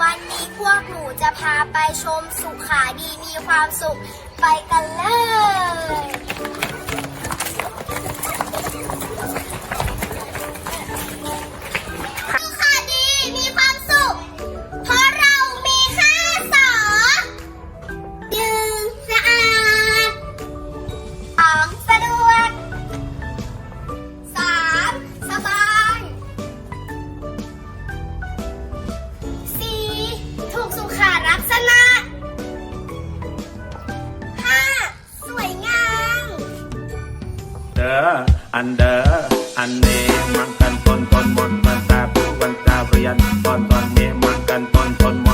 วันนี้พวกหนูจะพาไปชมสุขาดีมีความสุข ไปกันเลย ด้ออันเด้ออันเนมังกันตนตนมนมันตาผู้วันตาเรียนตอนตอนเนมังกันตนตนมน